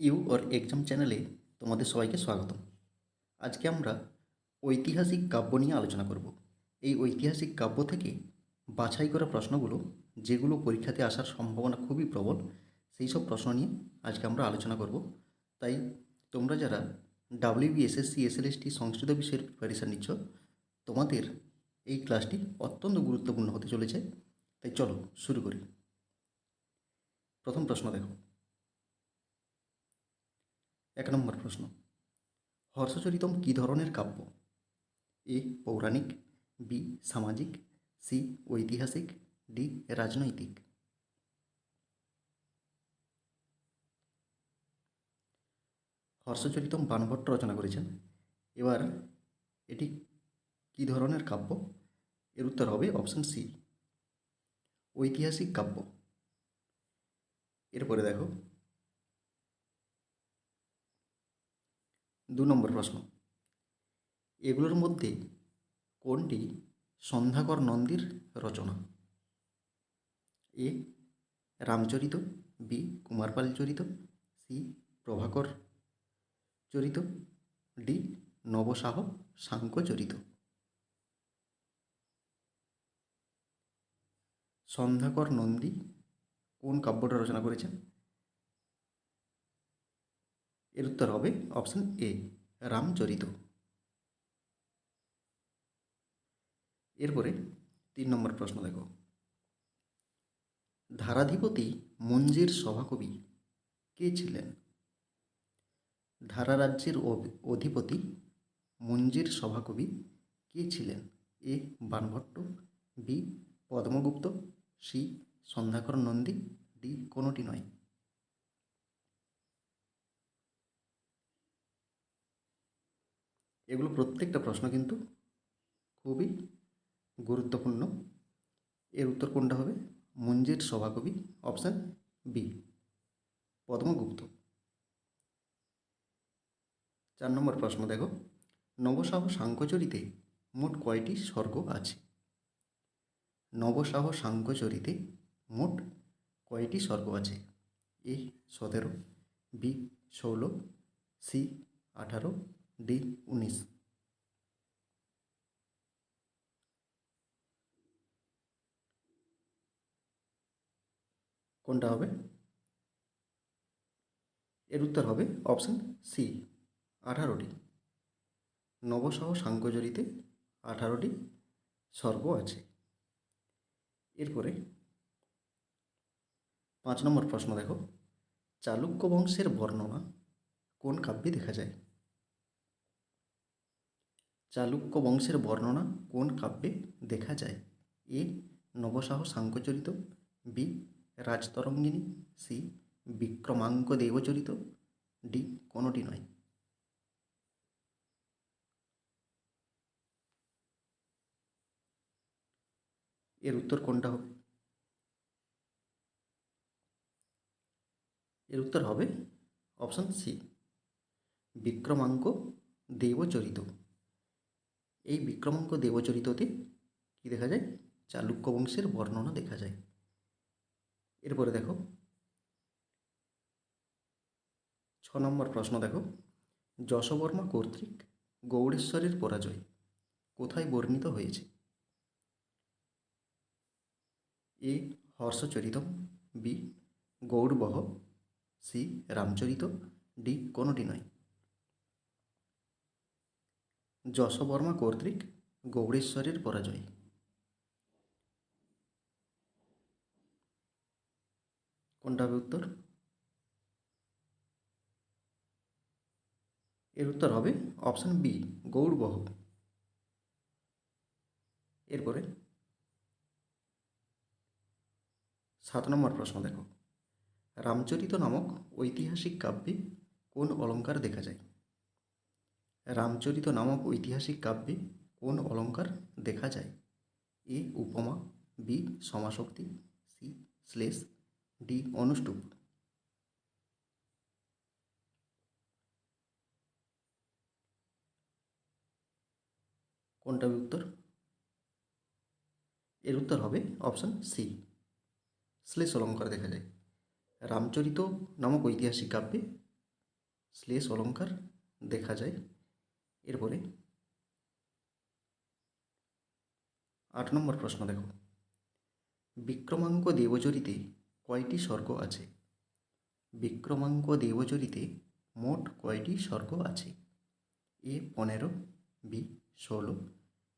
You or exam চ্যানেলে তোমাদের সবাইকে স্বাগতম। আজকে আমরা ঐতিহাসিক কাব্য নিয়ে আলোচনা করব। এই ঐতিহাসিক কাব্য থেকে বাছাই করা প্রশ্নগুলো, যেগুলো পরীক্ষাতে আসার সম্ভাবনা খুবই প্রবল, সেই সব প্রশ্ন নিয়ে আজকে আমরা আলোচনা করব। তাই তোমরা যারা ডাব্লিউবি এসএসসি এসএলএসটি সংস্কৃত বিষয়ের প্রিপারেশান নিচ্ছ, তোমাদের এই ক্লাসটি অত্যন্ত গুরুত্বপূর্ণ হতে চলেছে। তাই চলো শুরু করি। প্রথম প্রশ্ন দেখো। এক নম্বর প্রশ্ন। হর্ষচরিতম কী ধরনের কাব্য? এ, পৌরাণিক, বি, সামাজিক, সি, ঐতিহাসিক, ডি, রাজনৈতিক। হর্ষচরিতম বানভট্ট রচনা করেছেন। এবার এটি কী ধরনের কাব্য? এর উত্তর হবে অপশান সি। ঐতিহাসিক কাব্য। এরপরে দেখো দু নম্বর প্রশ্ন। এগুলোর মধ্যে কোনটি সন্ধ্যাকর নন্দীর রচনা? A, Ramacharita, B, Kumarapala Charita, C, Prabhakar Charita, D, নবসাহ সাংখ্য চরিত। সন্ধ্যাকর নন্দী কোন কাব্যটা রচনা করেছেন? এর উত্তর হবে অপশন এ রামচরিত। এরপরে তিন নম্বর প্রশ্ন দেখো। ধারাধিপতি মঞ্জির সভাকবি কে ছিলেন? ধারা রাজ্যের অধিপতি মঞ্জির সভাকবি কে ছিলেন? A, Banabhatta, B, Padmagupta, C, Sandhyakar Nandi, D, কোনোটি নয়। এগুলো প্রত্যেকটা প্রশ্ন কিন্তু খুবই গুরুত্বপূর্ণ। এর উত্তর কোনটা হবে? মঞ্জির সভাকবি, অপশান বি। পদ্মগুপ্ত। চার নম্বর প্রশ্ন দেখো। নবসাহ সাংখ্যচরিতে মোট কয়টি স্বর্গ আছে? নবসাহ সাংখ্যচরিতে মোট কয়টি স্বর্গ আছে? এ সতেরো, বি ষোলো, সি আঠারো, ডি উনিশ। কোনটা হবে? এর উত্তর হবে অপশান সি আঠারোটি। নবসহ সাংখ্যজরিতে আঠারোটি স্বর্গ আছে। এরপরে পাঁচ নম্বর প্রশ্ন দেখো। চালুক্য বংশের বর্ণনা কোন কাব্যে দেখা যায়? চালুক্য বংশের বর্ণনা কোন কাব্যে দেখা যায়? A, Navasahasankacharita B Rajatarangini C Vikramankadevacharita D কোনোটি নয়। এর উত্তর কোনটা হবে? এর উত্তর হবে অপশান সি, বিক্রমাঙ্ক দেবচরিত। এই বিক্রমাঙ্ক দেবচরিততে কী দেখা যায়? চালুক্য বংশের বর্ণনা দেখা যায়। এরপরে দেখো, ছ নম্বর প্রশ্ন দেখো, যশবর্মা কর্তৃক গৌড়েশ্বরের পরাজয় কোথায় বর্ণিত হয়েছে? A, Harshacharitam, B, Gaudavaho, C, Ramacharita, D, কোনোটি নয়। যশবর্মা কর্তৃক গৌড়েশ্বরের পরাজয়। কোনটা হবে উত্তর? এর উত্তর হবে অপশান বি গৌড়বহ এরপরে সাত নম্বর প্রশ্ন দেখো। রামচরিত নামক ঐতিহাসিক কাব্যে কোন অলঙ্কার দেখা যায়? রামচরিত নামক ঐতিহাসিক কাব্যে কোন অলঙ্কার দেখা যায়? এ, উপমা, বি সমাশক্তি সি, শ্লেষ ডি অনুষ্টুপ। কোনটা উত্তর? এর উত্তর হবে অপশান সি। শ্লেষ অলঙ্কার দেখা যায়। রামচরিত নামক ঐতিহাসিক কাব্যে শ্লেষ অলঙ্কার দেখা যায়। এরপরে আট নম্বর প্রশ্ন দেখো। বিক্রমাঙ্ক দেবচরিতে কয়টি স্বর্গ আছে? বিক্রমাঙ্ক দেবচরিতে মোট কয়টি স্বর্গ আছে? এ পনেরো, বি ষোলো,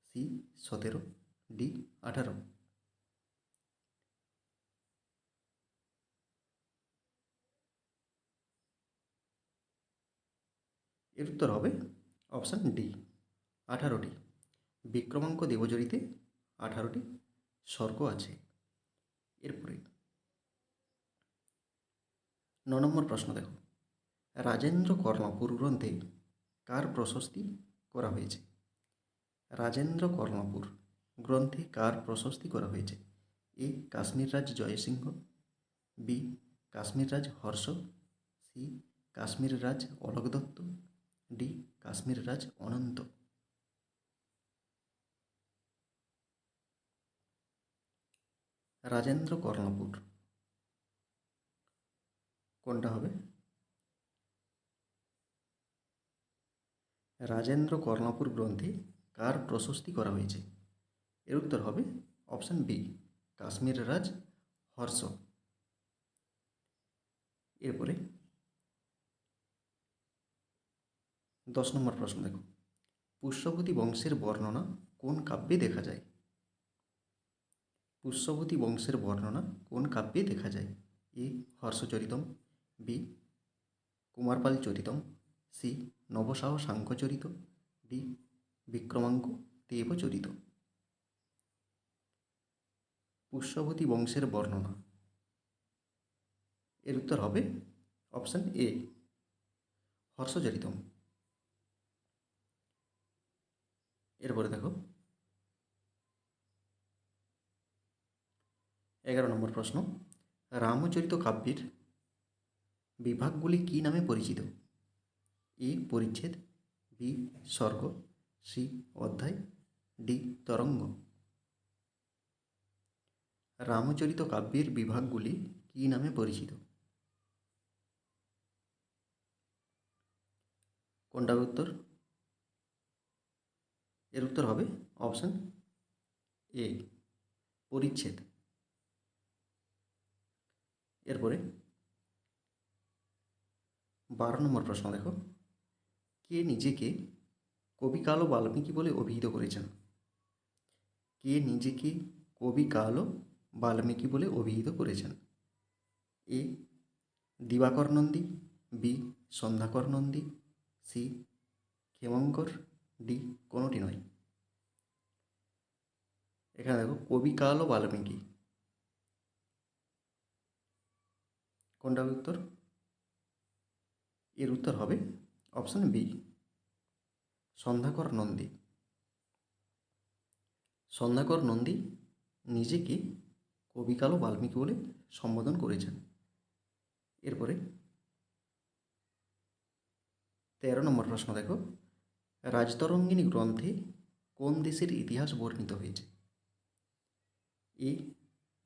সি সতেরো, ডি আঠারো। এর উত্তর হবে অপশান ডি, আঠারোটি। বিক্রমাঙ্ক দেবজরিতে আঠারোটি স্বর্গ আছে। এরপরে ন নম্বর প্রশ্ন দেখো। রাজেন্দ্র কর্ণপুর গ্রন্থে কার প্রশস্তি করা হয়েছে? রাজেন্দ্র কর্ণপুর গ্রন্থে কার প্রশস্তি করা হয়েছে? এ কাশ্মীর রাজ জয়সিংহ, বি কাশ্মীর রাজ হর্ষ, সি কাশ্মীর রাজ অলোক দত্ত, ডি কাশ্মীর রাজ অনন্ত। রাজেন্দ্র কর্ণপুর কোনটা হবে? রাজেন্দ্র কর্ণপুর গ্রন্থে কার প্রশস্তি করা হয়েছে? এর উত্তর হবে অপশান বি, কাশ্মীর রাজ হর্ষ। এরপরে দশ নম্বর প্রশ্ন দেখো। পুষ্যবতী বংশের বর্ণনা কোন কাব্যে দেখা যায়? পুষ্যবতী বংশের বর্ণনা কোন কাব্যে দেখা যায়? A, Harshacharitam B Kumarapala Charitam, C, Navasahasankacharita D, Vikramankadevacharita পুষ্যবতী বংশের বর্ণনা। এর উত্তর হবে অপশান এ হর্ষচরিতম এরপরে দেখো, এগারো নম্বর প্রশ্ন, রামচরিত কাব্যের বিভাগগুলি কী নামে পরিচিত? এ পরিচ্ছেদ, বি, স্বর্গ, সি, অধ্যায়, ডি, তরঙ্গ। রামচরিত কাব্যের বিভাগগুলি কী নামে পরিচিত? কোনটা উত্তর? এর উত্তর হবে অপশান এ, পরিচ্ছেদ। এরপরে বারো নম্বর প্রশ্ন দেখো। কে নিজেকে কবি কালো বাল্মীকি বলে অভিহিত করেছেন? কে নিজেকে কবি কালো বাল্মীকি বলে অভিহিত করেছেন? A, Dibakar Nandi, B, Sandhyakar Nandi, C Kshemankar D, কোনোটি নয়। এখানে দেখো, কবি কালো বাল্মীকি। কোনটা উত্তর? এর উত্তর হবে অপশান বি, সন্ধ্যাকর নন্দী। সন্ধ্যাকর নন্দী নিজেকে কবি কালো বাল্মীকি বলে সম্বোধন করেছেন। এরপরে তেরো নম্বর প্রশ্ন দেখো, রাজতরঙ্গিনী গ্রন্থে কোন দেশের ইতিহাস বর্ণিত হয়েছে? এ,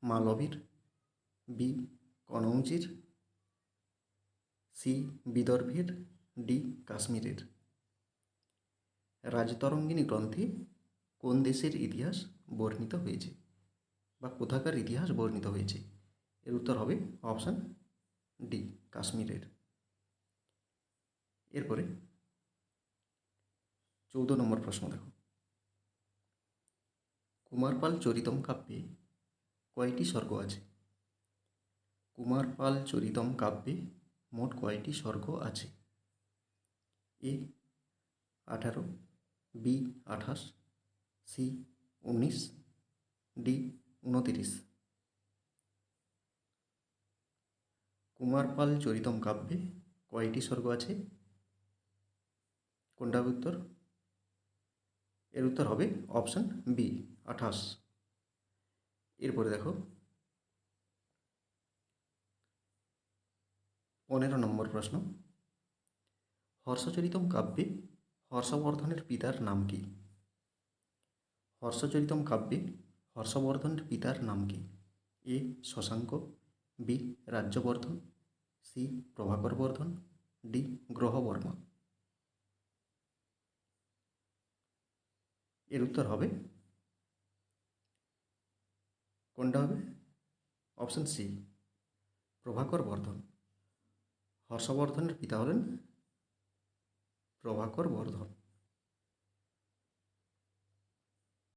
মালবীর, বি, কনৌজির সি বিদর্ভের, ডি কাশ্মীরের। রাজতরঙ্গিনী গ্রন্থে কোন দেশের ইতিহাস বর্ণিত হয়েছে বা কোথাকার ইতিহাস বর্ণিত হয়েছে? এর উত্তর হবে অপশান ডি, কাশ্মীরের। এরপরে চৌদ্দ নম্বর প্রশ্ন দেখো। কুমারপাল চরিতম কাব্যে কয়টি স্বর্গ আছে? কুমারপাল চরিতম কাব্যে মোট কয়টি স্বর্গ আছে? এ, আঠারো, বি, আঠাশ, সি, উনিশ, ডি, উনতিরিশ। কুমারপাল চরিতম কাব্যে কয়টি স্বর্গ আছে? কোনটা উত্তর? এর উত্তর হবে অপশান বি, আঠাশ। এরপরে দেখো পনেরো নম্বর প্রশ্ন। হর্ষচরিতম কাব্যে হর্ষবর্ধনের পিতার নাম কি? হর্ষচরিতম কাব্যে হর্ষবর্ধনের পিতার নাম কি? A. Shashanka, B. Rajyavardhan, C. Prabhakar Vardhan D. Grahavarma. এর উত্তর হবে কোনটা হবে? অপশন সি প্রভাকর বর্ধন হর্ষবর্ধনের পিতা হলেন প্রভাকর বর্ধন।